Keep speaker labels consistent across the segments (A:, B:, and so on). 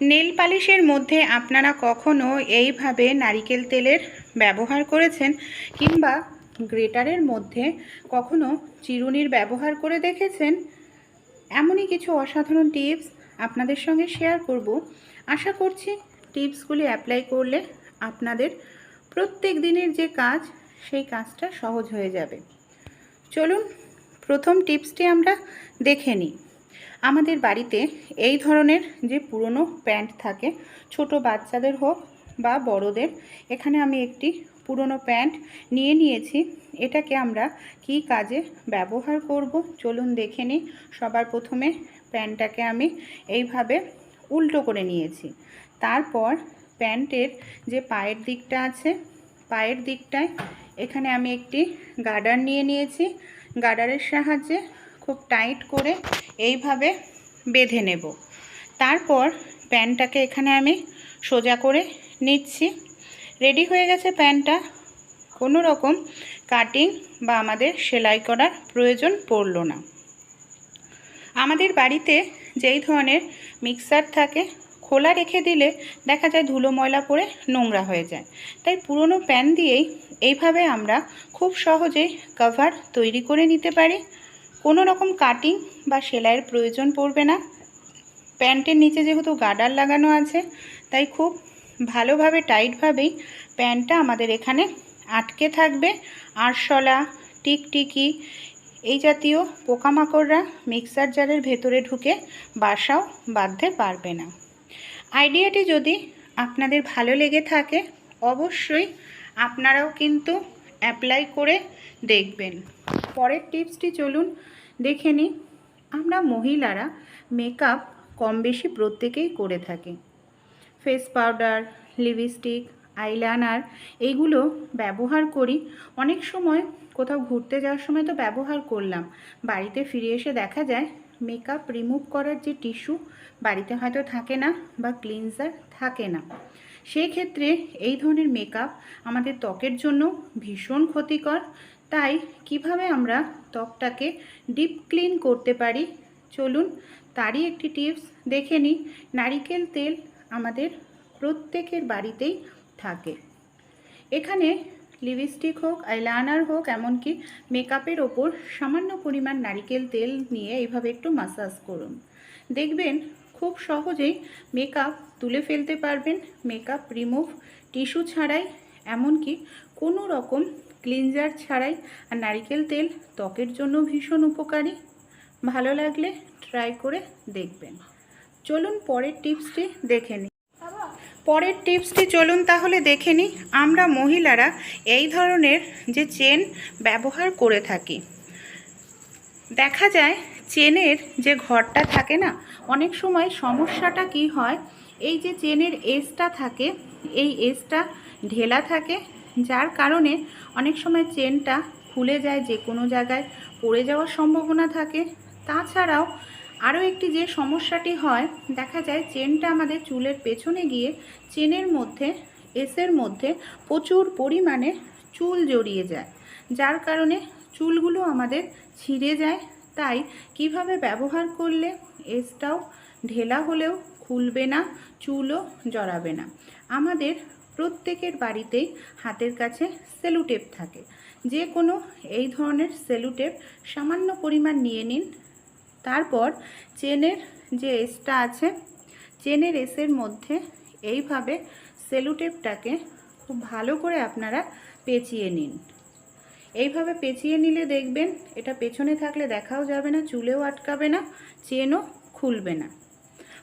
A: Nail পালিশের মধ্যে আপনারা কখনো এইভাবে নারিকেল তেলের ব্যবহার করেছেন? কিংবা গ্রেটারের মধ্যে কখনো চিরুনির ব্যবহার করে দেখেছেন? এমনই কিছু অসাধারণ টিপস আপনাদের সঙ্গে শেয়ার করব। আশা করছি টিপসগুলি অ্যাপ্লাই করলে আপনাদের প্রত্যেক দিনের যে কাজ, সেই কাজটা সহজ হয়ে যাবে। চলুন, প্রথম টিপসটি আমরা দেখে নিই। আমাদের বাড়িতে এই ধরনের যে পুরনো প্যান্ট থাকে, ছোট বাচ্চাদের হোক বা বড়দের, এখানে আমি একটি পুরনো প্যান্ট নিয়ে নিয়েছি। এটাকে আমরা কি কাজে ব্যবহার করব? চলুন দেখে নিই। সবার প্রথমে প্যান্টটাকে আমি এইভাবে উল্টো করে নিয়েছি। তারপর প্যান্টের যে পায়ের দিকটা আছে, পায়ের দিকটায় এখানে আমি একটি গার্ডার নিয়ে নিয়েছি। গার্ডারের সাহায্যে খুব টাইট করে এইভাবে বেঁধে নেব। তারপর প্যান্টটাকে এখানে আমি সোজা করে নিচ্ছি। রেডি হয়ে গেছে প্যান্টটা কোনো রকম কাটিং বা আমাদের সেলাই করার প্রয়োজন পড়ল না। আমাদের বাড়িতে যেই ধরনের মিক্সার থাকে, খোলা রেখে দিলে দেখা যায় ধুলো ময়লা পড়ে নোংরা হয়ে যায়। তাই পুরনো প্যান দিয়েই এইভাবে আমরা খুব সহজেই কভার তৈরি করে নিতে পারি। কোনো রকম কাটিং বা সেলাইয়ের প্রয়োজন পড়বে না। প্যান্টের নিচে যেহেতু গার্ডার লাগানো আছে, তাই খুব ভালোভাবে টাইটভাবেই প্যান্টটা আমাদের এখানে আটকে থাকবে। আরশলা, টিকটিকি এই জাতীয় পোকামাকড়রা মিক্সার জারের ভেতরে ঢুকে বাসাও বাঁধতে পারবে না। আইডিয়াটি যদি আপনাদের ভালো লেগে থাকে, অবশ্যই আপনারাও কিন্তু অ্যাপ্লাই করে দেখবেন। পরের টিপসটি চলুন দেখে নিই আমরা মহিলারা মেকআপ কম বেশি প্রত্যেকেই করে থাকি। ফেস পাউডার লিপস্টিক আইলাইনার এইগুলো ব্যবহার করি। অনেক সময় কোথাও ঘুরতে যাওয়ার সময় তো ব্যবহার করলাম। বাড়িতে ফিরে এসে দেখা যায় মেকআপ রিমুভ করার যে টিস্যু বাড়িতে হয়তো থাকে না বা ক্লিনজার থাকে না। সেই ক্ষেত্রে এই ধরনের মেকআপ আমাদের ত্বকের জন্য ভীষণ ক্ষতিকর। তাই কীভাবে আমরা ত্বকটাকে ডিপ ক্লিন করতে পারি? চলুন তারই একটি টিপস দেখে নিই। নারিকেল তেল আমাদের প্রত্যেকের বাড়িতেই থাকে। এখানে লিপস্টিক হোক আইলাইনার হোক, এমনকি মেকআপের ওপর সামান্য পরিমাণ নারিকেল তেল নিয়ে এইভাবে একটু মাসাজ করুন। দেখবেন খুব সহজেই মেকআপ তুলে ফেলতে পারবেন। মেকআপ রিমুভ টিস্যু ছাড়াই, এমনকি কোনো রকম ক্লিনজার ছাড়াই আর নারিকেল তেল ত্বকের জন্য ভীষণ উপকারী। ভালো লাগলে ট্রাই করে দেখবেন। চলুন পরের টিপসটি দেখে নিই পরের টিপসটি চলুন তাহলে দেখে নিই আমরা মহিলারা এই ধরনের যে চেন ব্যবহার করে থাকি, দেখা যায় চেনের যে ঘরটা থাকে না, অনেক সময় সমস্যাটা কি হয়, এই যে চেনের এজটা থাকে, এই এজটা ঢেলা থাকে যার কারণে অনেক সময় চেনটা খুলে যায় যে কোনো জায়গায় পড়ে যাওয়ার সম্ভাবনা থাকে। তাছাড়াও আরও একটি যে সমস্যাটি হয়, দেখা যায় চেনটা আমাদের চুলের পেছনে গিয়ে চেনের মধ্যে, এসের মধ্যে প্রচুর পরিমাণে চুল জড়িয়ে যায়। যার কারণে চুলগুলো আমাদের ছিঁড়ে যায়। তাই কীভাবে ব্যবহার করলে এসটাও ঢেলা হলেও খুলবে না, চুলও জড়াবে না? আমাদের প্রত্যেকের বাড়িতেই হাতের কাছে সেলুটেপ থাকে। যে কোনো এই ধরনের সেলুটেপ সামান্য পরিমাণ নিয়ে নিন। তারপর চেনের যে এসটা আছে, চেনের এসের মধ্যে এইভাবে সেলুটেপটাকে খুব ভালো করে আপনারা পেঁচিয়ে নিন। এইভাবে পেঁচিয়ে নিলে দেখবেন এটা পেছনে থাকলে দেখাও যাবে না, চুলেও আটকাবে না, চেনও খুলবে না।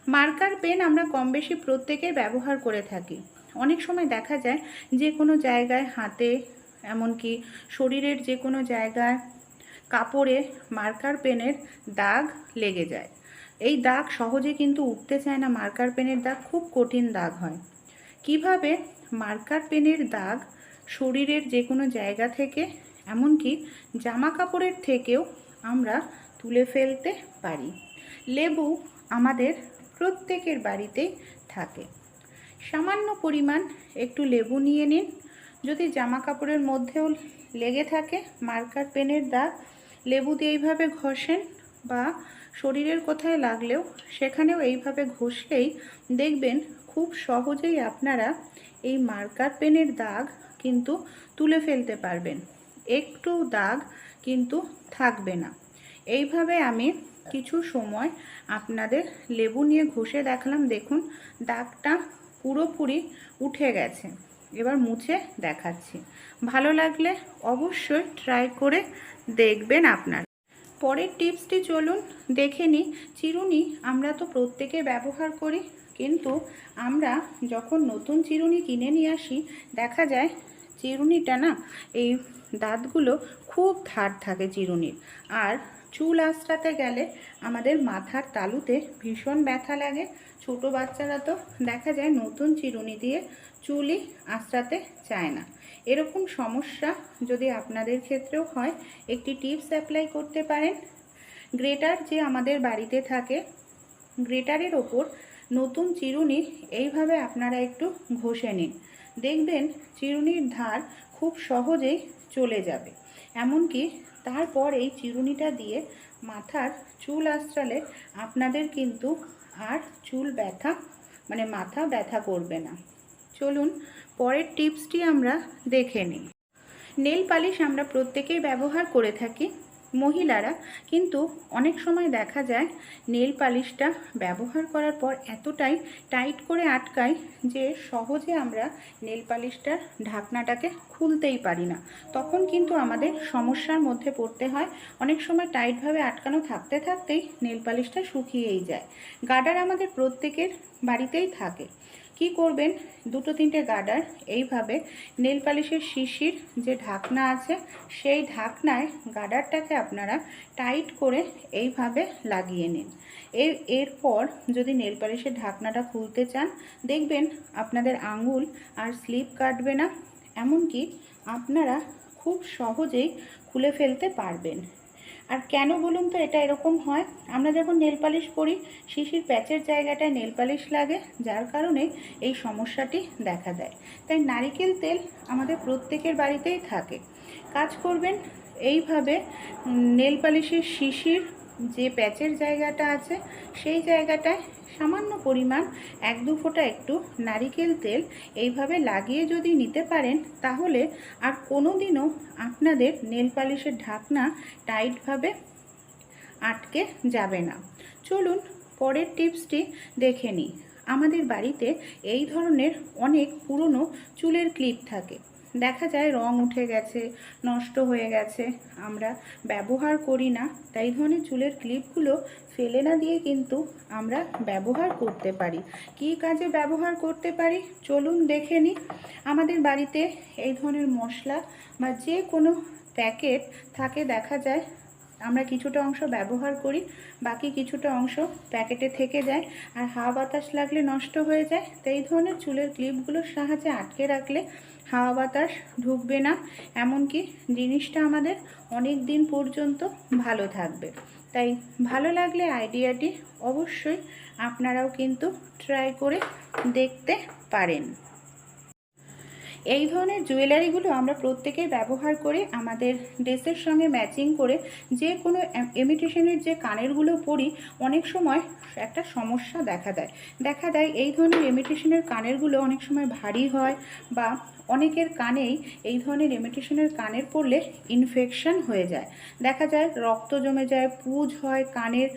A: মার্কার পেন আমরা কম বেশি প্রত্যেকে ব্যবহার করে থাকি। অনেক সময় দেখা যায় যে কোনো জায়গায় হাতে, এমনকি শরীরের যে কোনো জায়গায় কাপড়ে মার্কার পেনের দাগ লেগে যায়। এই দাগ সহজে কিন্তু উঠতে চায় না, মার্কার পেনের দাগ খুব কঠিন দাগ হয়। কীভাবে মার্কার পেনের দাগ শরীরের যে কোনো জায়গা থেকে, এমনকি জামা কাপড়ের থেকেও আমরা তুলে ফেলতে পারি। লেবু আমাদের প্রত্যেকের বাড়িতেই থাকে। সামান্য পরিমাণ একটু লেবু নিয়ে নিন। যদি জামা কাপড়ের মধ্যেও লেগে থাকে, মার্কার পেনের দাগ, লেবু দিয়ে এইভাবে ঘষেন বা শরীরের কোথায় লাগলেও সেখানেও এইভাবে ঘষলেই দেখবেন খুব সহজেই আপনারা এই মার্কার পেনের দাগ কিন্তু তুলে ফেলতে পারবেন। একটু দাগ কিন্তু থাকবে না। এইভাবে আমি কিছু সময় আপনাদের লেবু নিয়ে ঘষে দেখালাম। দেখুন, দাগটা পুরোপুরি উঠে গেছে। এবার মুছে দেখাচ্ছি। ভালো লাগলে অবশ্যই ট্রাই করে দেখবেন আপনার। পরের টিপসটি চলুন দেখে নিই। চিরুনি, আমরা তো প্রত্যেকে ব্যবহার করি, কিন্তু আমরা যখন নতুন চিরুনি কিনে নিয়ে আসি, দেখা যায় চিরুনিটা না, এই দাঁতগুলো খুব ধার থাকে চিরুনির। আর চুল আঁচড়াতে গেলে আমাদের মাথার তালুতে ভীষণ ব্যথা লাগে। ছোট বাচ্চারা তো দেখা যায় নতুন চিরুনি দিয়ে চুলই আঁচড়াতে চায় না। এরকম সমস্যা যদি আপনাদের ক্ষেত্রেও হয়, একটি টিপস অ্যাপ্লাই করতে পারেন। গ্রেটার যে আমাদের বাড়িতে থাকে, গ্রেটারের ওপর নতুন চিরুনি এইভাবে আপনারা একটু ঘষে নিন। দেখবেন চিরুনির ধার খুব সহজেই চলে যাবে। এমনকি তারপর এই চিরুনিটা দিয়ে মাথার চুল আশ্রালে আপনাদের কিন্তু আর চুল ব্যথা মানে মাথা ব্যথা করবে না। চলুন, পরের টিপসটি আমরা দেখে নিই। নেল পালিশ আমরা প্রত্যেকেই ব্যবহার করে থাকি। মহিলারা কিন্তু অনেক সময় দেখা যায় নেল পালিশটা ব্যবহার করার পর এতটাই টাইট করে আটকায় যে সহজে আমরা নেল পালিশটার ঢাকনাটাকে খুলতেই পারি না। তখন কিন্তু আমাদের সমস্যার মধ্যে পড়তে হয়। অনেক সময় টাইটভাবে আটকানো থাকতে থাকতেই নেল পালিশটা শুকিয়েই যায়। গার্ডার আমাদের প্রত্যেকের বাড়িতেই থাকে। কি করবেন? দুটো তিনটে গার্ডার এইভাবে নেল পালিশের শিশির যে ঢাকনা আছে, সেই ঢাকনায় গার্ডারটাকে আপনারা টাইট করে এইভাবে লাগিয়ে নিন। এর এরপর যদি নেল পালিশের ঢাকনাটা খুলতে চান, দেখবেন আপনাদের আঙুল আর স্লিপ কাটবে না, এমনকি আপনারা খুব সহজেই খুলে ফেলতে পারবেন। আর কেন বলুন তো এটা এরকম হয়? আমরা যখন নেল পালিশ করি, শিশির প্যাচের জায়গাটায় নেল পালিশ লাগে, যার কারণে এই সমস্যাটি দেখা দেয়। তাই নারিকেল তেল আমাদের প্রত্যেকের বাড়িতেই থাকে। কাজ করবেন এইভাবে নেল পালিশের শিশির যে প্যাচের জায়গাটা আছে, সেই জায়গাটায় সামান্য পরিমাণ এক দু ফোঁটা একটু নারিকেল তেল এইভাবে লাগিয়ে যদি নিতে পারেন, তাহলে আর কোনো দিনও আপনাদের নেল পালিশের ঢাকনা টাইটভাবে আটকে যাবে না। চলুন পরের টিপসটি দেখে নিই। আমাদের বাড়িতে এই ধরনের অনেক পুরনো চুলের ক্লিপ থাকে। দেখা যায় রং উঠে গেছে, নষ্ট হয়ে গেছে। আমরা ব্যবহার করি না, তাই ধরনের চুলের ক্লিপগুলো ফেলে না দিয়ে কিন্তু আমরা ব্যবহার করতে পারি। কী কাজে ব্যবহার করতে পারি? চলুন দেখে নিই। আমাদের বাড়িতে এই ধরনের মশলা বা যে কোনো প্যাকেট থাকে দেখা যায়, আমরা কিছুটা অংশ ব্যবহার করি, বাকি কিছুটা অংশ প্যাকেটে থেকে যায়। আর হাওয়া বাতাস লাগলে নষ্ট হয়ে যায় তো এই ধরনের চুলের ক্লিপগুলোর সাহায্যে আটকে রাখলে হাওয়া বাতাস ঢুকবে না, এমনকি জিনিসটা আমাদের অনেক দিন পর্যন্ত ভালো থাকবে। তাই ভালো লাগলে আইডিয়াটি অবশ্যই আপনারাও কিন্তু ট্রাই করে দেখতে পারেন। এই ধরনের জুয়েলারিগুলো আমরা প্রত্যেকেই ব্যবহার করে আমাদের ড্রেসের সঙ্গে ম্যাচিং করে যে কোনো ইমিটেশনের যে কানেরগুলো পরি, অনেক সময় একটা সমস্যা দেখা দেয়। দেখা দেয় এই ধরনের ইমিটেশনের কানেরগুলো অনেক সময় ভারী হয় বা অনেকের কানেই এই ধরনের ইমিটেশনের কানের পরলে ইনফেকশন হয়ে যায়। দেখা যায় রক্ত জমে যায়, পুজ হয়, কানের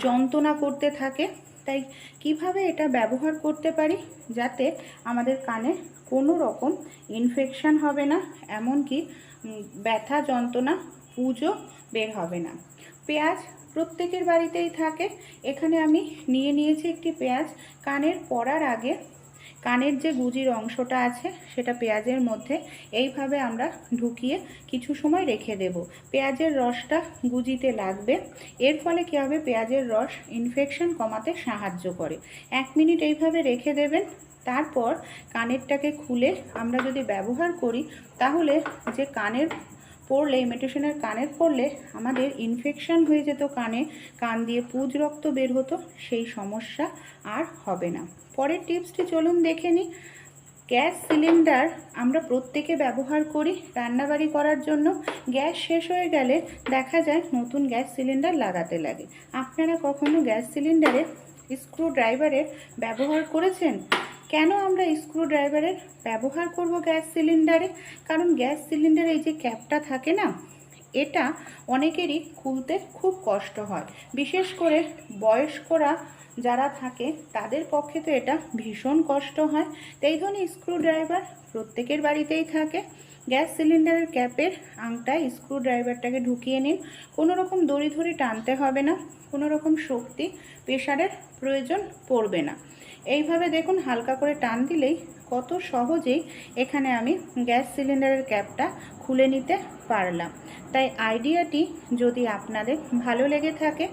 A: যন্ত্রণা করতে থাকে। তাই কীভাবে এটা ব্যবহার করতে পারি যাতে আমাদের কানে কোনো রকম ইনফেকশান হবে না, এমনকি ব্যথা, যন্ত্রণা, পুজো বের হবে না। পেঁয়াজ প্রত্যেকের বাড়িতেই থাকে। এখানে আমি নিয়ে নিয়েছি একটি পেঁয়াজ। কানের পড়ার আগে কানের যে গুজির অংশটা আছে, সেটা পেঁয়াজের মধ্যে এইভাবে আমরা ঢুকিয়ে কিছু সময় রেখে দেব। পেঁয়াজের রসটা গুজিতে লাগবে। এর ফলে কী হবে? পেঁয়াজের রস ইনফেকশন কমাতে সাহায্য করে। এক মিনিট এইভাবে রেখে দেবেন। তারপর কানেরটাকে খুলে আমরা যদি ব্যবহার করি, তাহলে যে কানের পড়লে ইমিটেশনের কানের পড়লে আমাদের ইনফেকশান হয়ে যেত কানে, কান দিয়ে পুজ রক্ত বের হতো, সেই সমস্যা আর হবে না। পরের টিপসটি চলুন দেখে নিই। গ্যাস সিলিন্ডার আমরা প্রত্যেকে ব্যবহার করি রান্নাবাড়ি করার জন্য। গ্যাস শেষ হয়ে গেলে দেখা যায় নতুন গ্যাস সিলিন্ডার লাগাতে লাগে। আপনারা কখনো গ্যাস সিলিন্ডারে স্ক্রু ড্রাইভারের ব্যবহার করেছেন? কেন আমরা স্ক্রুড্রাইভারের ব্যবহার করব গ্যাস সিলিন্ডারে কারণ গ্যাস সিলিন্ডারে এই যে ক্যাপটা থাকে না, এটা অনেকেরই খুলতে খুব কষ্ট হয়। বিশেষ করে বয়স্করা যারা থাকে, তাদের পক্ষে তো এটা ভীষণ কষ্ট হয়। তাই ধরনের স্ক্রুড্রাইভার প্রত্যেকের বাড়িতেই থাকে। গ্যাস সিলিন্ডারের ক্যাপের আংটায় স্ক্রু ড্রাইভারটাকে ঢুকিয়ে নিন। কোনো রকম দড়ি ধরে টানতে হবে না। কোনো রকম শক্তি প্রেশারের প্রয়োজন পড়বে না। এইভাবে দেখুন, হালকা করে টান দিলেই কত সহজেই এখানে আমি গ্যাস সিলিন্ডারের ক্যাপটা খুলে নিতে পারলাম। তাই আইডিয়াটি যদি আপনাদের ভালো লেগে থাকে,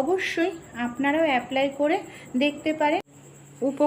A: অবশ্যই আপনারাও অ্যাপ্লাই করে দেখতে পারেন। উপ